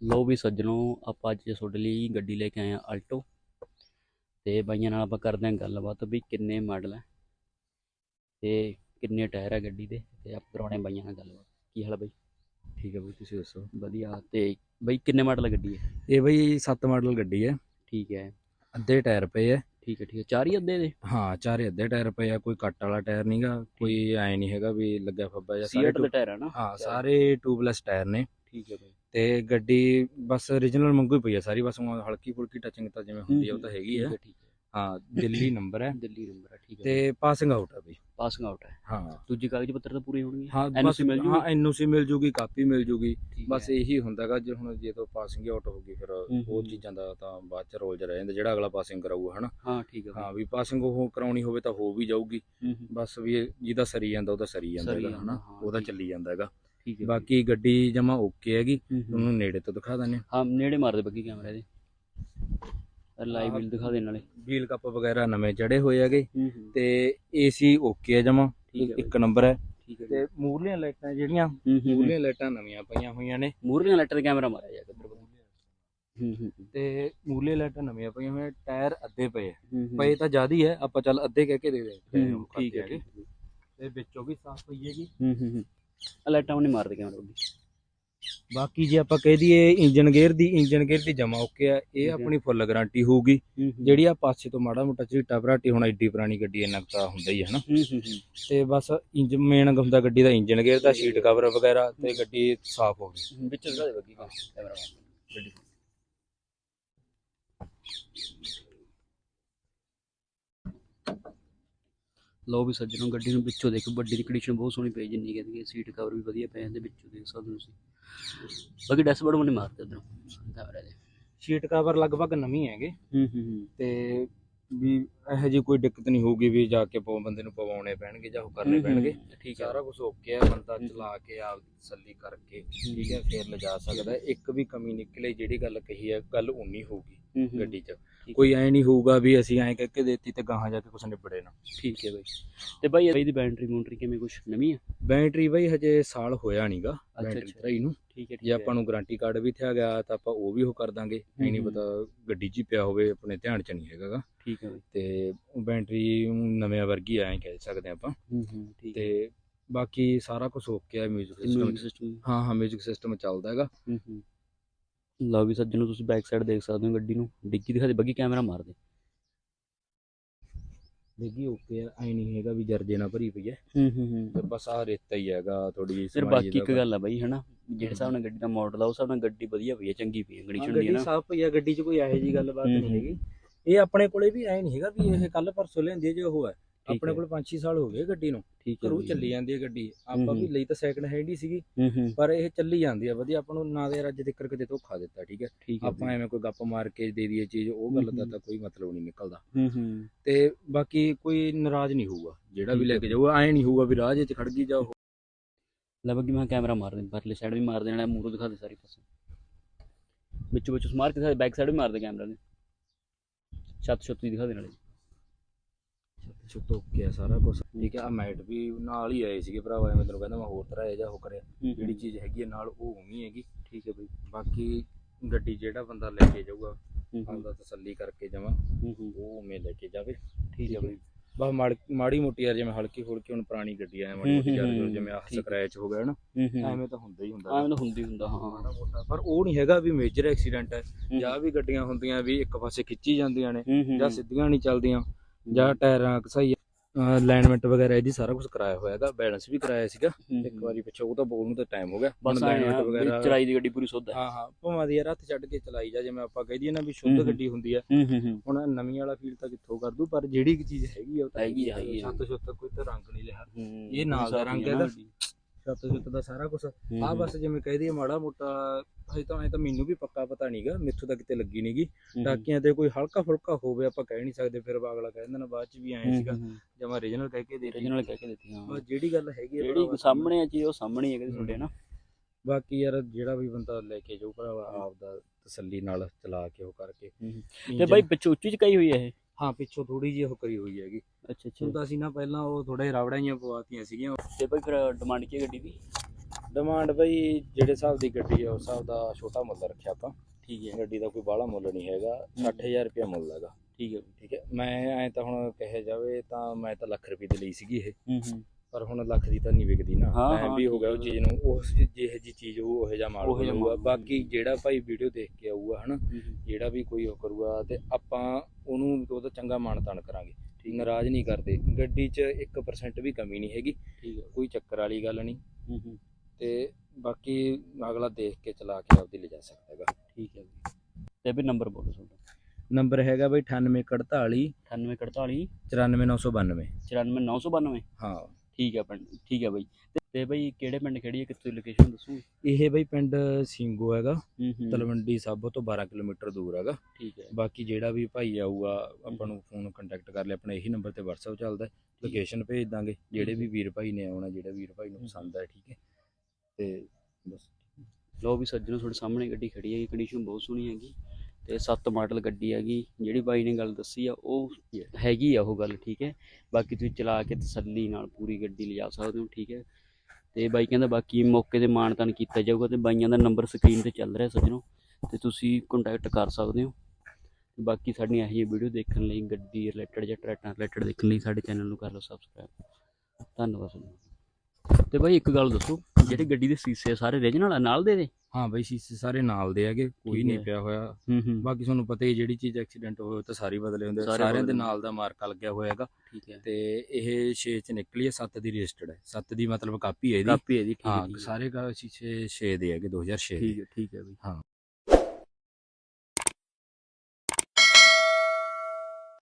ਲਓ ਵੀ ਸੱਜਣੋ ਆਪਾਂ ਅੱਜ ਤੁਹਾਡੇ ਲਈ ਗੱਡੀ ਲੈ ਕੇ ਆਏ ਆ ਆਲਟੋ ਤੇ ਬਾਈਆਂ ਨਾਲ ਆਪਾਂ ਕਰਦੇ ਆਂ ਗੱਲਬਾਤ ਵੀ ਕਿੰਨੇ ਮਾਡਲ ਹੈ ਤੇ ਕਿੰਨੇ ਟਾਇਰ ਹੈ ਗੱਡੀ ਦੇ ਤੇ ਆਪਾਂ ਕਰਾਉਣੇ ਬਾਈਆਂ ਨਾਲ ਗੱਲਬਾਤ। ਕੀ ਹਾਲ ਬਾਈ? ਠੀਕ ਹੈ ਬਈ ਤੁਸੀਂ ਦੱਸੋ? ਵਧੀਆ ਤੇ ਬਾਈ ਕਿੰਨੇ ਮਾਡਲ ਗੱਡੀ ਹੈ ਇਹ ਬਈ 7 ਮਾਡਲ ਗੱਡੀ ਹੈ ਠੀਕ ਹੈ। ਅੱਧੇ ਟਾਇਰ ਪਏ ਹੈ ਠੀਕ ਹੈ ਠੀਕ ਹੈ। ਚਾਰ ਹੀ ਅੱਧੇ ਦੇ? ਹਾਂ ਚਾਰੇ ਅੱਧੇ ਟਾਇਰ ਪਏ ਆ ਕੋਈ ਕੱਟ ਵਾਲਾ ਟਾਇਰ ਨਹੀਂਗਾ ਕੋਈ ਐ ਨਹੀਂ ਹੈਗਾ ਵੀ ਲੱਗਿਆ ਫੱਬਾ ਜਾਂ ਸਾਰੇ ਸੀਟ ਦੇ ਟਾਇਰ ਹੈ ਨਾ? ਹਾਂ ਸਾਰੇ ਟੂਬਲੈਸ ਟਾਇਰ ਨੇ। ਠੀਕ ਹੈ ਬਾਈ। ਤੇ ਗੱਡੀ ਬਸ origignal ਮੰਗੂ ਹੀ ਪਈ ਹੈ ਸਾਰੀ ਬਸ ਊਂ ਹਲਕੀ ਫੁਲਕੀ ਟੱਚਿੰਗ ਤਾਂ ਜਿਵੇਂ ਹੁੰਦੀ ਹੈ ਉਹ ਤਾਂ ਹੈਗੀ ਹੈ ਠੀਕ ਠੀਕ ਹਾਂ। ਦਿੱਲੀ ਨੰਬਰ ਹੈ। ਦਿੱਲੀ ਨੰਬਰ ਹੈ ਠੀਕ ਹੈ ਤੇ ਪਾਸਿੰਗ ਆਊਟ ਹੈ ਬਈ। ਪਾਸਿੰਗ ਆਊਟ ਹੈ। ਹਾਂ। ਦੂਜੀ ਕਾਗਜ਼ ਪੱਤਰ ਤਾਂ ਪੂਰੇ ਹੋਣਗੇ। ਹਾਂ ਬਸ NOC ਮਿਲ ਹਾਂ ਜੂਗੀ ਐਨਓਸੀ ਮਿਲ ਜੂਗੀ ਕਾਪੀ ਮਿਲ ਜੂਗੀ। ਠੀਕ ਬਸ ਹੈ। ਇਹੀ ਹੁੰਦਾਗਾ ਜੇ ਹੁਣ ਜੇ ਤੋਂ ਪਾਸਿੰਗ ਆਊਟ ਹੋ ਗਈ ਫਿਰ ਹੂੰ, ਉਹ ਹੂੰ। ਚੀਜ਼ਾਂ ਦਾ ਤਾਂ ਬਾਅਦ ਚ ਰੋਲ ਚ ਰਹਿ ਜਾਂਦਾ ਜਿਹੜਾ ਅਗਲਾ ਪਾਸਿੰਗ ਕਰਾਊਗਾ ਹਨਾ? ਹਾਂ ਠੀਕ ਹੈ। ਹਾਂ ਵੀ ਪਾਸਿੰਗ ਉਹ ਕਰਾਉਣੀ ਹੋਵੇ ਤਾਂ ਹੋ ਵੀ ਜਾਊਗੀ। ਹੂੰ, ਹੂੰ, ਬਸ ਵੀ ਇਹ ਜਿਹਦਾ ਸਰੀ ਜਾਂਦਾ ਉਹਦਾ ਸਰੀ ਜਾਂਦਾ ਸਰੀ ਹੈਗਾ ਹਨਾ? ਹਾਂ, ਉਹਦਾ ਠੀਕ। ਚੱਲੀ ਜਾਂਦਾ ਹੈਗਾ। ਠੀਕ ਹੈ। ਬਾਕੀ ਗੱਡੀ ਜਮਾ ਓਕੇ ਹੈਗੀ। ਤੁਹਾਨੂੰ ਨੇੜੇ ਤੋਂ ਦਿਖਾ ਦਿੰਦੇ ਹਾਂ ਨੇੜੇ ਮਾਰ ਦੇ ਬੱਗੀ ਕੈਮਰੇ ਦੇ। ਲਾਈਵ। ਵੀਲ ਦਿਖਾ ਦੇ ਨਾਲੇ ਵੀਲ ਕੱਪ ਵਗੈਰਾ ਨਵੇਂ ਚੜੇ ਹੋਏ ਹੈਗੇ। ਤੇ ਏਸੀ ਓਕੇ ਹੈ ਜਮਾ। ਇੱਕ ਨੰਬਰ ਹੈ। ਤੇ ਮੂਰਲੀਆਂ ਲਾਈਟਾਂ ਜਿਹੜੀਆਂ ਮੂਰਲੀਆਂ ਲਾਈਟਾਂ ਨਵੀਆਂ ਪਈਆਂ ਹੋਈਆਂ ਨੇ। ਮੂਰਲੀਆਂ ਲੈਟਰ ਤੇ ਕੈਮਰਾ ਮਾਰਿਆ ਜਾ ਕਿੱਧਰ ਤੇ ਮੂਰਲੀਆਂ ਲਾਈਟਾਂ ਨਵੀਆਂ ਪਈਆਂ ਹੋਈਆਂ ਟਾਇਰ ਅੱਧੇ ਪਏ ਪਏ ਤਾਂ ਜ਼ਿਆਦਾ ਹੀ ਹੈ ਆਪਾਂ ਚੱਲ ਅੱਧੇ ਕਹਿ ਕੇ ਦੇ ਦੇ। ਠੀਕ ਹੈ ਠੀਕ ਹੈ। ਤੇ ਵਿੱਚੋਂ ਵੀ ਸਾਫ਼ ਪਈ ਹੈਗੀ। ਲਾਈਟਾਂ ਨਹੀਂ ਮਾਰਦੇ ਕੈਮਰਾ ਉਹਦੀ ਬਾਕੀ ਜੇ ਆਪਾਂ ਕਹਿ ਦਈਏ ਇੰਜਨ ਗੇਅਰ ਦੀ ਇੰਜਨ ਗੇਅਰ ਦੀ ਜਮਾ ਓਕੇ ਆ ਇਹ ਆਪਣੀ ਫੁੱਲ ਗਾਰੰਟੀ ਹੋਊਗੀ। ਜਿਹੜੀ ਆ ਪਾਸੇ ਤੋਂ ਮਾੜਾ ਮੋਟਾ ਝੀਟਾ ਭਰਾਟੀ ਹੁਣ ਐਡੀ ਪੁਰਾਣੀ ਗੱਡੀ ਕੁ ਤਾਂ ਹੁੰਦਾ ਹੀ ਹੈ ਨਾ ਤੇ ਬਸ ਇੰਜਨ ਮੇਨ ਹੁੰਦਾ ਗੱਡੀ ਦਾ ਇੰਜਨ ਗੇਅਰ ਦਾ ਸ਼ੀਟ ਕਵਰ ਵਗੈਰਾ ਤੇ ਗੱਡੀ ਸਾਫ਼ ਹੋ ਗਈ। ਵਿੱਚ ਦਿਖਾ ਦੇ ਬੱਗੀ ਕੈਮਰਾ ਮਾਰ ਗੱਡੀ ਲਓ ਵੀ ਸੱਜਣੋ ਗੱਡੀ ਨੂੰ ਵਿੱਚੋਂ ਦੇਖੋ ਵੱਡੀ ਦੀ ਕੰਡੀਸ਼ਨ ਬਹੁਤ ਸੋਹਣੀ ਪਈ ਜਿੰਨੀ ਕਹਿੰਦੀ ਸੀਟ ਕਵਰ ਵੀ ਵਧੀਆ ਪਏ ਜਾਂਦੇ ਵਿੱਚੋਂ ਦੇਖ ਸਕਦੇ ਹੋ ਤੁਸੀਂ। ਬਾਕੀ ਡੈਸ਼ਬੋਰਡ ਮਨੇ ਮਾਰਦੇ ਉਧਰੋਂ ਕੈਮਰਾ ਦੇ ਸ਼ੀਟ ਕਵਰ ਲਗਭਗ ਨਵੀਂ ਹੈਗੇ। ਹੂੰ ਹੂੰ ਹੂੰ। ਤੇ ਵੀ ਇਹੋ ਜਿਹੀ ਕੋਈ ਦਿੱਕਤ ਨਹੀਂ ਹੋਊਗੀ ਵੀ ਜਾ ਕੇ ਪਉ ਬੰਦੇ ਨੂੰ ਪਵਾਉਣੇ ਪੈਣਗੇ ਜਾਂ ਉਹ ਕਰਨੇ ਪੈਣਗੇ। ਠੀਕ ਹੈ। ਸਾਰਾ ਕੁਝ ਓਕੇ ਆ ਬੰਦਾ ਚਲਾ ਕੇ ਆਪ ਤਸੱਲੀ ਕਰਕੇ ਠੀਕ ਹੈ ਫੇਰ ਲਿਜਾ ਸਕਦਾ ਹੈ। ਇੱਕ ਵੀ ਕਮੀ ਨਿਕਲੇ ਜਿਹੜੀ ਗੱਲ ਕਹੀ ਹੈ ਗੱਲ ਉਨੀ ਹੋਊਗੀ ਹੂੰ ਹੂੰ। ਗੱਡੀ 'ਚ। ਕੋਈ ਐ ਨਹੀਂ ਹੋਊਗਾ ਵੀ ਅਸੀਂ ਐਂ ਕਹਿ ਕੇ ਦੇਤੀ ਤੇ ਗਾਹਾਂ ਜਾ ਕੇ ਕੁਛ ਨਿਬੜੇ ਨਾ। ਠੀਕ ਹੈ ਬਾਈ। ਤੇ ਬਾਈ ਇਹਦੀ ਬੈਟਰੀ ਮੂਟਰੀ ਕਿਵੇਂ ਕੁਝ ਨਵੀਂ ਆ? ਬੈਟਰੀ ਬਈ ਹਜੇ ਸਾਲ ਹੋਇਆ ਨਹੀਂਗਾ ਬੈਟਰੀ ਨੂੰ। ਠੀਕ ਹੈ ਜੇ ਆਪਾਂ ਨੂੰ ਗਾਰੰਟੀ ਕਾਰਡ ਵੀ ਥਿਆ ਗਿਆ ਤਾਂ ਆਪਾਂ ਉਹ ਵੀ ਉਹ ਕਰ ਦਾਂਗੇ। ਐ ਨਹੀਂ। ਪਤਾ ਗੱਡੀ 'ਚ ਪਿਆ ਹੋਵੇ ਆਪਣੇ ਧਿਆਨ 'ਚ ਨਹੀਂ ਹੈਗਾਗਾ। ਠੀਕ ਹੈ ਬਾਈ। ਤੇ ਬੈਟਰੀ ਨਵੇਂ ਵਰਗੀ ਐਂ ਕਹਿ ਸਕਦੇ ਆਪਾਂ। ਹੂੰ ਹੂੰ ਠੀਕ ਹੈ। ਤੇ ਬਾਕੀ ਸਾਰਾ ਕੁਝ ਓਕੇ ਆ ਮਿਊਜ਼ਿਕ ਸਿਸਟਮ ਮਿਊਜ਼ਿਕ ਸਿਸਟਮ ਹਾਂ ਹਾਂ ਮਿਊਜ਼ਿਕ ਸਿਸਟਮ ਚੱਲਦਾ ਹੈਗਾ। ਹੂੰ ਹੂੰ। ਲਓ ਵੀ ਸੱਜਣੋ ਤੁਸੀਂ ਬੈਕ ਸਾਈਡ ਦੇਖ ਸਕਦੇ ਹੋ ਗੱਡੀ ਨੂੰ। ਡਿੱਗੀ ਦਿਖਾ ਦੇ ਬੱਗੀ ਕੈਮਰਾ ਮਾਰ ਦੇ। ਦੇਖੀ ਓਕੇ ਆ ਐ ਨਹੀਂ ਹੈਗਾ ਵੀ ਜਰਜੇ ਨਾਲ ਭਰੀ ਪਈ ਹੈ ਹੂੰ ਹੂੰ। ਹੂੰ ਬਸ ਆ ਰੇਤਾ ਹੀ ਹੈਗਾ ਥੋੜੀ ਜਿਹੀ ਫਿਰ ਬਾਕੀ ਇੱਕ। ਗੱਲ ਆ ਬਾਈ ਹਨਾ? ਜਿਹੜੇ ਹਿਸਾਬ ਨਾਲ ਗੱਡੀ ਦਾ ਮਾਡਲ ਆ ਉਸ ਹਿਸਾਬ ਨਾਲ ਗੱਡੀ ਵਧੀਆ ਪਈ ਹੈ ਚੰਗੀ ਪਈ ਹੈ ਹਾਂ, ਕੰਡੀਸ਼ਨ ਦੀ ਗੱਡੀ ਹੈ ਨਾ। ਸਾਫ਼ ਪਈ ਆ ਗੱਡੀ 'ਚ ਕੋਈ ਇਹੋ ਜੀ ਗੱਲਬਾਤ ਹੂੰ, ਨਹੀਂ ਹੂੰ। ਹੈਗੀ। ਇਹ ਆਪਣੇ ਕੋਲੇ ਵੀ ਐ ਨਹੀਂ ਹੈਗਾ ਵੀ ਇਹ ਕੱਲ ਪਰਸੋਂ ਲੈਂਦੀ ਹੈ ਜੇ ਉਹ ਹੈ ਆਪਣੇ ਕੋਲ 5-6 ਸਾਲ ਹੋ ਗਏ ਗੱਡੀ ਨੂੰ। ਠੀਕ ਹੈ ਕਰੂ। ਚੱਲੀ ਜਾਂਦੀ ਹੈ ਗੱਡੀ। ਆਪਾਂ ਵੀ ਲਈ ਤਾਂ ਸੈਕਿੰਡ ਹੈਂਡ ਹੀ ਸੀਗੀ ਪਰ ਇਹ ਚੱਲੀ ਜਾਂਦੀ ਹੈ। ਵਧੀਆ ਆਪਾਂ ਨੂੰ ਨਾ ਦੇ ਅੱਜ ਤੱਕ ਕਿਤੇ ਧੋਖਾ ਦਿੱਤਾ ਠੀਕ ਹੈ? ਠੀਕ ਹੈ ਆਪਾਂ ਐਵੇਂ ਕੋਈ ਗੱਪ ਮਾਰ ਕੇ ਦੇ ਦਈਏ ਚੀਜ਼ ਉਹ ਗੱਲ ਦਾ ਤਾਂ ਕੋਈ ਮਤਲਬ ਨਹੀਂ ਨਿਕਲਦਾ। ਹੂੰ ਹੂੰ। ਤੇ ਬਾਕੀ ਕੋਈ ਨਾਰਾਜ਼ ਨਹੀਂ ਹੋਊਗਾ। ਜਿਹੜਾ ਵੀ ਲੈ ਕੇ ਜਾਊਗਾ ਐ ਨਹੀਂ ਹੋਊਗਾ ਵੀ ਰਾਹ 'ਚ ਖੜ ਗਈ ਜਾਂ ਉਹ। ਲੈ ਬੱਗੀ ਮੈਂ ਕੈਮਰਾ ਮਾਰ ਦੇ ਪਰਲੇ ਸਾਈਡ ਵੀ ਮਾਰ ਦੇਣਾ ਮੂਹਰੋਂ ਦਿਖਾ ਦੇ ਸਾਰੀ ਪਾਸੇ। ਵਿੱਚੋਂ ਵਿੱਚੋਂ ਮਾਰ ਕੇ ਬੈਕ ਸਾਈਡ ਵੀ ਮਾਰ ਦੇ ਕੈਮਰਾ ਦੇ। ਛੱਤ ਛੱਤ ਵੀ ਦਿਖਾ ਦੇ ਨਾਲੇ ਛੁੱਟ ਆ ਸਾਰਾ ਕੁਝ ਠੀਕ ਹੈ ਆ ਮੈਟ ਵੀ ਨਾਲ ਹੀ ਆਏ ਸੀਗੇ ਭਰਾਵਾ ਮੈਂ ਤੈਨੂੰ ਕਹਿੰਦਾ ਮੈਂ ਹੋਰ ਤਰ੍ਹਾਂ ਇਹ ਜਾਂ ਉਹ ਕਰਿਆ। ਜਿਹੜੀ ਚੀਜ਼ ਹੈਗੀ ਹੈ ਨਾਲ ਉਹ ਉਵੇਂ ਹੀ ਹੈਗੀ। ਠੀਕ ਹੈ ਬਾਈ। ਬਾਕੀ ਗੱਡੀ ਜਿਹੜਾ ਬੰਦਾ ਲੈ ਕੇ ਜਾਊਗਾ ਹੂੰ ਹੂੰ। ਆਪਦਾ ਤਸੱਲੀ ਕਰਕੇ ਜਾਵਾਂ ਹੂੰ ਹੂੰ। ਉਹ ਉਵੇਂ ਲੈ ਕੇ ਜਾਵੇ। ਠੀਕ ਹੈ ਬਾਈ। ਬਸ ਮਾੜ- ਮੋਟੀ ਯਾਰ ਜਿਵੇਂ ਹਲਕੀ ਫੁਲਕੀ ਹੁਣ ਪੁਰਾਣੀ ਗੱਡੀ ਆ ਮਾੜੀ ਹੂੰ, ਮੋਟੀ ਯਾਰ ਹੂੰ, ਜਿਵੇਂ ਆ ਠੀਕ ਹੈ। ਸਕ੍ਰੈਚ ਹੋ ਗਿਆ ਨਾ ਹੂੰ ਹੂੰ। ਐਵੇਂ ਤਾਂ ਹੁੰਦਾ ਹੀ ਹੁੰਦਾ। ਆਵੇਂ ਤਾਂ ਹੁੰਦੀ ਹੁੰਦਾ ਹਾਂ। ਪਰ ਉਹ ਨਹੀਂ ਹੈਗਾ ਵੀ ਮੇਜਰ ਐਕਸੀਡੈਂਟ ਹੈ। ਹੂੰ, ਜਾਂ ਵੀ ਗੱਡੀਆਂ ਹੁੰਦੀਆਂ ਵੀ ਇੱਕ ਪਾਸੇ ਖਿੱਚੀ ਜਾਂਦੀਆਂ ਨੇ ਹੂੰ ਹੂੰ ਜਾਂ ਸਿੱਧੀਆਂ ਨਹੀਂ ਚੱਲਦੀਆਂ। ਜਾਂ ਟਾਇਰਾਂ ਸਹੀ ਅਲਾਈਨਮੈਂਟ ਵਗੈਰਾ ਇਹਦੀ ਸਾਰਾ ਕੁਝ ਕਰਾਇਆ ਹੋਇਆ ਹੈਗਾ ਬੈਲੈਂਸ ਵੀ ਕਰਾਇਆ ਸੀਗਾ ਇੱਕ। ਵਾਰੀ ਪਿੱਛੇ ਉਹ ਤਾਂ ਬੋਲ ਨੂੰ ਤਾਂ ਟਾਈਮ ਹੋ ਗਿਆ ਬਸ ਹੁਣ ਆਏ alignment ਆ ਵੀ ਚਲਾਈ ਦੀ ਗੱਡੀ ਪੂਰੀ ਸੁੱਧ ਹੈ ਹਾਂ ਹਾਂ ਭਾਵੇਂ ਦੀ ਯਾਰ ਹੱਥ ਛੱਡ ਕੇ ਚਲਾਈ ਜਾ ਜਿਵੇਂ ਆਪਾਂ ਕਹਿ ਦਈਏ ਨਾ ਵੀ ਸ਼ੁੱਧ। ਗੱਡੀ ਹੁੰਦੀ ਹੈ ਹੂੰ ਹੁਣ ਨਵੀਂ ਵਾਲਾ ਫੀਲ ਤਾਂ ਕਿੱਥੋਂ ਕਰ ਦੂ ਪਰ ਜਿਹੜੀ ਇੱਕ ਚੀਜ਼ ਹੈਗੀ ਆ ਉਹ ਤਾਂ ਹੈਗੀ ਆ, ਹੈਗੀ ਆ। ਛੱਤ ਛੁੱਤ ਕੋਈ ਤਾਂ ਰੰਗ ਨਹੀਂ ਲਿਆ ਇਹ ਨਾਲ ਦਾ ਰੰਗ ਹੀ ਆ। ਛੱਤ ਛੁੱਤ ਦਾ ਸਾਰਾ ਕੁਝ ਆ ਬਸ ਜਿਵੇਂ ਕਹਿ ਦਈਏ ਮਾੜਾ ਮੋਟਾ ਹਜੇ ਤਾਂ ਐ ਤਾਂ ਮੈਨੂੰ ਵੀ ਪੱਕਾ ਪਤਾ ਨਹੀਂਗਾ ਮਿੱਥੋਂ ਤਾਂ ਕਿਤੇ ਲੱਗੀ ਨਹੀਂਗੀ ਟਾਕੀਆਂ ਤੇ ਕੋਈ ਹਲਕਾ ਫੁਲਕਾ ਹੋਵੇ ਆਪਾਂ ਕਹਿ ਨਹੀਂ ਸਕਦੇ ਫਿਰ ਅਗਲਾ ਕਹਿ ਦਿੰਦਾ ਨਾ ਬਾਅਦ ਚ ਵੀ ਐ ਸੀਗਾ। ਜਮਾ ਰੀਜਨਲ ਕਹਿ ਕੇ ਦੇ original ਕਹਿ ਕੇ ਦਿੱਤੀ ਹਾਂ। ਜਿਹੜੀ ਗੱਲ ਹੈਗੀ ਜਿਹੜੀ ਸਾਹਮਣੇ ਆ ਚੀਜ਼ ਉਹ ਸਾਹਮਣੇ ਹੈ ਕਿ ਤੁਹਾਡੇ ਨਾ। ਬਾਕੀ ਯਾਰ ਜਿਹੜਾ ਵੀ ਬੰਦਾ ਲੈ ਕੇ ਜਾਊ ਭਰਾਵਾ ਆਪ ਦਾ ਤਸੱਲੀ ਨਾਲ ਚਲਾ ਕੇ ਉਹ ਕਰਕੇ। ਤੇ ਬਾਈ ਪਿੱਛੇ ਉੱਚੀ ਚਕਾਈ ਹੋਈ ਹੈ ਇਹ? ਹਾਂ ਪਿੱਛੋਂ ਥੋੜੀ ਜਿਹੀ ਉਹ ਕਰੀ ਹੋਈ ਹੈਗੀ। ਅੱਛਾ ਅੱਛਾ। ਤਾਂ ਅਸੀਂ ਨਾ ਪਹਿਲਾਂ ਉਹ ਥੋੜੇ ਰਾਵੜਾਂ ਜੀਆਂ ਪਵਾਤੀਆਂ ਸੀਗੀਆਂ। ਤੇ ਬਾਈ ਫਿਰ ਡਿਮਾਂਡ ਕੀ ਹੈ ਗੱਡੀ ਦੀ? ਡਿਮਾਂਡ ਬਈ ਜਿਹੜੇ ਹਿਸਾਬ ਦੀ ਗੱਡੀ ਆ ਉਸ ਹਿਸਾਬ ਦਾ ਛੋਟਾ ਮੁੱਲ ਰੱਖਿਆ ਆਪਾਂ। ਠੀਕ ਹੈ। ਗੱਡੀ ਦਾ ਕੋਈ ਬਾਹਲਾ ਮੁੱਲ ਨਹੀਂ ਹੈਗਾ 60000 ਰੁਪਏ ਮੁੱਲ ਹੈਗਾ। ਠੀਕ ਹੈ। ਠੀਕ ਹੈ ਮੈਂ ਐ ਤਾਂ ਹੁਣ ਕਹੇ ਜਾਵੇ ਤਾਂ ਮੈਂ ਤਾਂ ਲੱਖ ਰੁਪਏ ਦੀ ਲਈ ਸੀਗੀ ਇਹ। ਹੂੰ ਹੂੰ। ਪਰ ਹੁਣ ਲੱਖ ਦੀ ਤਾਂ ਨਹੀਂ ਵਿਕਦੀ ਨਾ। ਹਾਂ, ਹਾਂ, ਵੀ ਹੋ ਗਿਆ ਉਹ ਠੀਕ ਚੀਜ਼ ਨੂੰ ਉਸ ਜਿਹੇ ਜੀ ਚੀਜ਼ ਉਹ ਉਹੋ ਜਿਹਾ ਮਾਲ ਉਹੋ ਜਿਹਾ ਹੋਊਗਾ ਮਾਲ। ਬਾਕੀ ਜਿਹੜਾ ਭਾਈ ਵੀਡੀਓ ਦੇਖ ਕੇ ਆਊਗਾ ਹਨਾ। ਜਿਹੜਾ ਵੀ ਕੋਈ ਉਹ ਕਰੂਗਾ ਤੇ ਆਪਾਂ ਉਹਨੂੰ ਉਹਦਾ ਚੰਗਾ ਮਾਣ ਤਾਣ ਕਰਾਂਗੇ। ਨਾਰਾਜ਼ ਨਹੀਂ ਕਰਦੇ। ਗੱਡੀ 'ਚ 1% ਵੀ ਕਮੀ ਨਹੀਂ ਹੈਗੀ। ਠੀਕ ਹੈ। ਕੋਈ ਚੱਕਰ ਵਾਲੀ ਗੱਲ ਨਹੀਂ। ਹੂੰ ਹੂੰ। ਤੇ ਬਾਕੀ ਅਗਲਾ ਦੇਖ ਕੇ ਚਲਾ ਕੇ ਆਪਦੀ ਲਿਜਾ ਸਕਦਾ ਹੈਗਾ। ਠੀਕ ਹੈ ਜੀ। ਤੇ ਵੀ ਨੰਬਰ ਬੋਲੋ ਤੁਹਾਡਾ। ਨੰਬਰ ਹੈਗਾ ਬਈ 9848 9848 94992 94992 ਹਾਂ। ਠੀਕ ਹੈ ਪਿੰਡ ਠੀਕ ਹੈ ਬਾਈ। ਤੇ- ਬਾਈ ਕਿਹੜੇ ਪਿੰਡ ਖੜੀ ਹੈ ਕਿੱਥੇ ਲੋਕੇਸ਼ਨ ਦੱਸੋ ਇਹ ਬਈ ਪਿੰਡ ਸਿੰਗੋ ਹੈਗਾ ਹੂੰ ਹੂੰ। ਤਲਵੰਡੀ ਸਾਬੋ ਤੋਂ 12 ਕਿਲੋਮੀਟਰ ਦੂਰ ਹੈਗਾ। ਠੀਕ ਹੈ। ਬਾਕੀ ਜਿਹੜਾ ਵੀ ਭਾਈ ਆਊਗਾ ਆਪਾਂ ਨੂੰ ਫੋਨ ਕੰਟੈਕਟ ਕਰ ਲਿਆ ਆਪਣਾ ਇਹੀ ਨੰਬਰ ਤੇ WhatsApp ਚੱਲਦਾ ਲੋਕੇਸ਼ਨ ਭੇਜ ਦਾਂਗੇ ਜਿਹੜੇ ਵੀ ਵੀਰ ਭਾਈ ਨੇ ਆਉਣਾ ਜਿਹੜਾ ਵੀਰ ਭਾਈ ਨੂੰ ਪਸੰਦ ਆਏ ਠੀਕ ਹੈ। ਤੇ ਬਸ। ਲੋ ਵੀ ਸੱਜਣੋ ਤੁਹਾਡੇ ਸਾਹਮਣੇ ਗੱਡੀ ਖੜੀ ਹੈਗੀ ਕੰਡੀਸ਼ਨ ਬਹੁਤ ਸੋਹਣੀ ਹੈਗੀ। ਤੇ 7 ਮਾਡਲ ਗੱਡੀ ਹੈਗੀ, ਜਿਹੜੀ ਬਾਈ ਨੇ ਗੱਲ ਦੱਸੀ ਆ, ਉਹ ਹੈਗੀ ਆ ਉਹ ਗੱਲ, ਠੀਕ ਹੈ? ਬਾਕੀ ਤੁਸੀਂ ਚਲਾ ਕੇ ਤਸੱਲੀ ਨਾਲ ਪੂਰੀ ਗੱਡੀ ਲਿਜਾ ਸਕਦੇ ਹੋ, ਠੀਕ ਹੈ? ਤੇ ਬਾਈ ਕਹਿੰਦਾ ਬਾਕੀ ਮੌਕੇ ਤੇ ਮਾਨਤਾਨ ਕੀਤਾ ਜਾਊਗਾ ਤੇ ਬਾਈਆਂ ਦਾ ਨੰਬਰ ਸਕਰੀਨ ਤੇ ਚੱਲ ਰਿਹਾ ਸੱਜਣੋ, ਤੇ ਤੁਸੀਂ ਕੰਟੈਕਟ ਕਰ ਸਕਦੇ ਹੋ। ਬਾਕੀ ਸਾਡੀਆਂ ਇਹੋ ਜਿਹੀਆਂ ਵੀਡੀਓ ਦੇਖਣ ਲਈ ਗੱਡੀ ਰਿਲੇਟਡ ਜਾਂ ਟਰੈਕਟਰ ਰਿਲੇਟਡ ਦੇਖਣ ਲਈ ਸਾਡੇ ਚੈਨਲ ਨੂੰ ਕਰ ਲਓ ਸਬਸਕ੍ਰਾਈਬ ਧੰਨਵਾਦ ਤੇ ਬਾਈ ਇੱਕ ਗੱਲ ਦੱਸੋ ਜਿਹੜੇ ਗੱਡੀ ਦੇ ਸੀਸੇ ਸਾਰੇ ਰੀਜਨਲ ਆ ਨਾਲ ਦੇ ਦੇ ਹਾਂ ਬਈ ਸ਼ੀਸ਼ੇ ਸਾਰੇ ਨਾਲ ਦੇ ਹੈਗੇ ਕੋਈ ਨਹੀਂ। ਪਿਆ ਹੋਇਆ। ਹੂੰ ਹੂੰ। ਬਾਕੀ ਤੁਹਾਨੂੰ ਪਤਾ ਹੀ ਹੈ, ਜਿਹੜੀ ਚੀਜ਼ ਐਕਸੀਡੈਂਟ ਉਹ ਤਾਂ ਸਾਰੀ ਬਦਲੇ ਹੁੰਦੇ ਆ। ਸਾਰੇ ਸਾਰਿਆਂ ਦੇ ਬਦਲੇ ਨਾਲ ਦਾ ਮਾਰਕਾ ਲੱਗਿਆ ਹੋਇਆ ਹੈਗਾ। ਠੀਕ ਹੈ। ਤੇ ਇਹ 6 ਚ ਨਿਕਲੀ ਹੈ 7 ਦੀ ਰਜਿਸਟਰਡ ਹੈ। 7 ਦੀ ਮਤਲਬ ਕਾਪੀ ਹੈ ਇਹਦੀ। ਕਾਪੀ ਹੈ ਜੀ ਠੀਕ ਹੈ ਹਾਂ ਠੀਕ ਹੈ। ਸਾਰੇ ਕਾ ਸ਼ੀਸ਼ੇ 6 ਦੇ ਹੈਗੇ 2006 ਦੇ। ਠੀਕ ਹੈ ਠੀਕ ਹੈ ਬਈ। ਹਾਂ।